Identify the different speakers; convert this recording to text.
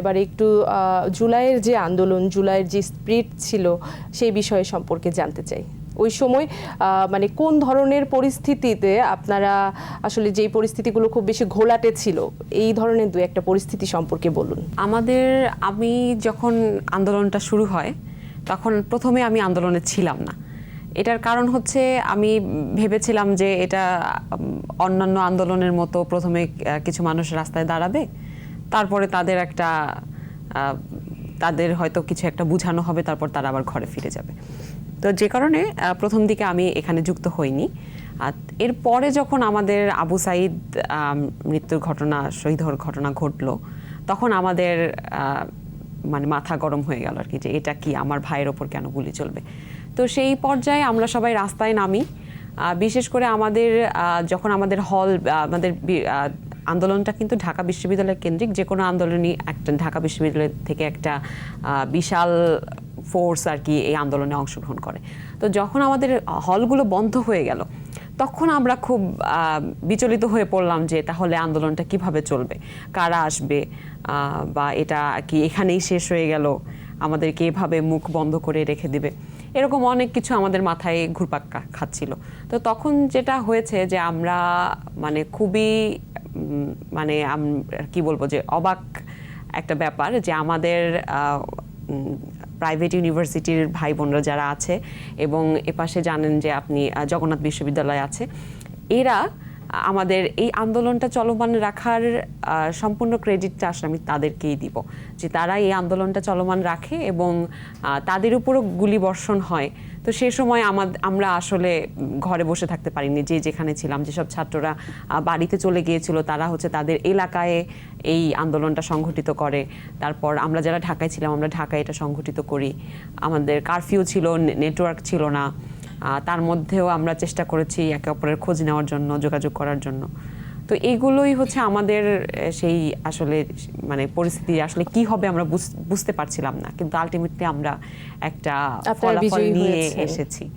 Speaker 1: এবারে একটু জুলাইয়ের যে আন্দোলন, জুলাইয়ের যে স্প্রিট ছিল সেই বিষয়ে সম্পর্কে জানতে চাই। ওই সময় মানে কোন ধরনের পরিস্থিতিতে আপনারা আসলে যেই পরিস্থিতিগুলো খুব বেশি ঘোলাটে ছিল, এই ধরনের দু একটা পরিস্থিতি সম্পর্কে বলুন।
Speaker 2: আমাদের, আমি যখন আন্দোলনটা শুরু হয়, তখন প্রথমে আমি আন্দোলনে ছিলাম না। এটার কারণ হচ্ছে, আমি ভেবেছিলাম যে এটা অন্যান্য আন্দোলনের মতো প্রথমে কিছু মানুষ রাস্তায় দাঁড়াবে। তারপরে তাদের একটা তাদের হয়তো কিছু একটা বোঝানো হবে, তারপর তারা আবার ঘরে ফিরে যাবে। তো যে কারণে প্রথম দিকে আমি এখানে যুক্ত হইনি। আর এরপরে যখন আমাদের আবু সাইদ মৃত্যুর ঘটনা, শহীদ হওয়ার ঘটনা ঘটলো, তখন আমাদের মানে মাথা গরম হয়ে গেল আর কি, যে এটা কি, আমার ভাইয়ের ওপর কেন গুলি চলবে? তো সেই পর্যায়ে আমরা সবাই রাস্তায় নামি। বিশেষ করে আমাদের যখন আমাদের হল আমাদের আন্দোলনটা কিন্তু ঢাকা বিশ্ববিদ্যালয় কেন্দ্রিক যে কোনো আন্দোলনই একটা ঢাকা বিশ্ববিদ্যালয় থেকে একটা বিশাল ফোর্স আর কি এই আন্দোলনে অংশগ্রহণ করে। তো যখন আমাদের হলগুলো বন্ধ হয়ে গেল, তখন আমরা খুব বিচলিত হয়ে পড়লাম যে তাহলে আন্দোলনটা কীভাবে চলবে? কারা আসবে? বা এটা কি এখানেই শেষ হয়ে গেল? আমাদেরকে এভাবে মুখ বন্ধ করে রেখে দিবে? এরকম অনেক কিছু আমাদের মাথায় ঘুরপাক খাচ্ছিল। তো তখন যেটা হয়েছে যে আমরা মানে খুবই মানে কি বলব যে অবাক একটা ব্যাপার যে আমাদের প্রাইভেট ইউনিভার্সিটির ভাই বোনরা যারা আছে এবং এপাশে জানেন যে আপনি জগন্নাথ বিশ্ববিদ্যালয় আছে, এরা আমাদের এই আন্দোলনটা চলমান রাখার সম্পূর্ণ ক্রেডিটটা আসলে আমি তাদেরকেই দিব। যে তারা এই আন্দোলনটা চলমান রাখে এবং তাদের উপরও গুলি বর্ষণ হয়। তো সে সময় আমাদ- আমরা আসলে ঘরে বসে থাকতে পারিনি। যে যেখানে ছিলাম যেসব ছাত্ররা বাড়িতে চলে গিয়েছিল, তারা হচ্ছে তাদের এলাকায় এই আন্দোলনটা সংঘটিত করে। তারপর আমরা যারা ঢাকায় ছিলাম, আমরা ঢাকায় এটা সংঘটিত করি। আমাদের কারফিউ ছিল নেটওয়ার্ক ছিল না। তার মধ্যেও আমরা চেষ্টা করেছি একে অপরের খোঁজ নেওয়ার জন্য যোগাযোগ করার জন্য। তো এইগুলোই হচ্ছে আমাদের সেই আসলে মানে পরিস্থিতি আসলে কি হবে আমরা বুঝ- বুঝতে পারছিলাম না। কিন্তু আলটিমেটলি আমরা একটা ফলাফল নিয়ে এসেছি।